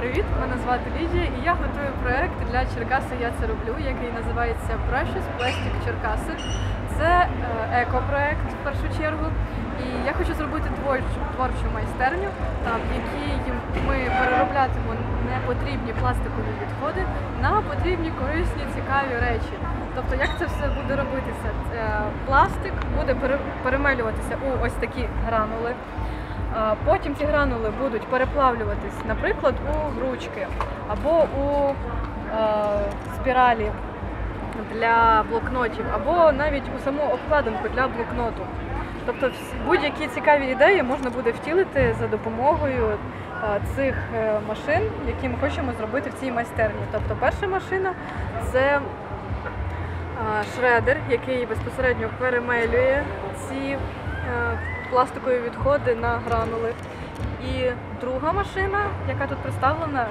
Привіт! Мене звати Лідія, і я готую проект для Черкаси Я це роблю, який називається Precious Plastic Черкаси. Це екопроєкт. екопроект в першу чергу. І я хочу зробити творчу, творчу майстерню, там, в якій ми перероблятимемо непотрібні пластикові відходи на потрібні корисні цікаві речі. Тобто, як це все буде робитися? Е, Пластик буде перемелюватися у ось такі гранули. Потім ці гранули будуть переплавлюватись, наприклад, у ручки або у е, спіралі для блокнотів, або навіть у саму обкладинку для блокноту. Тобто будь-які цікаві ідеї можна буде втілити за допомогою е, цих е, машин, які ми хочемо зробити в цій майстерні. Тобто перша машина це е, шредер, який безпосередньо перемелює ці пластикові відходи на гранули. І друга машина, яка тут представлена,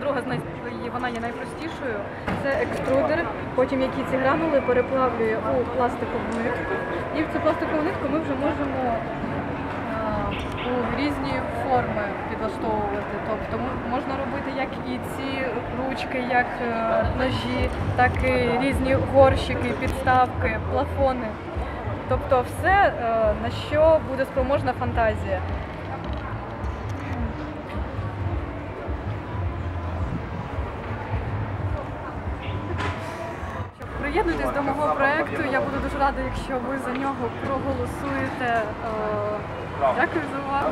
друга з най... вона є найпростішою, це екструдер, потім який ці гранули переплавлює у пластикову нитку. І в цю пластикову нитку ми вже можемо а, у різні форми підлаштовувати. Тобто можна робити як і ці ручки, як е, ножі, так і різні горщики, підставки, плафони. Тобто все, е, на що буде спроможна фантазія. Приєднуйтесь до мого проєкту. Я буду дуже рада, якщо ви за нього проголосуєте. Е, Дякую за увагу.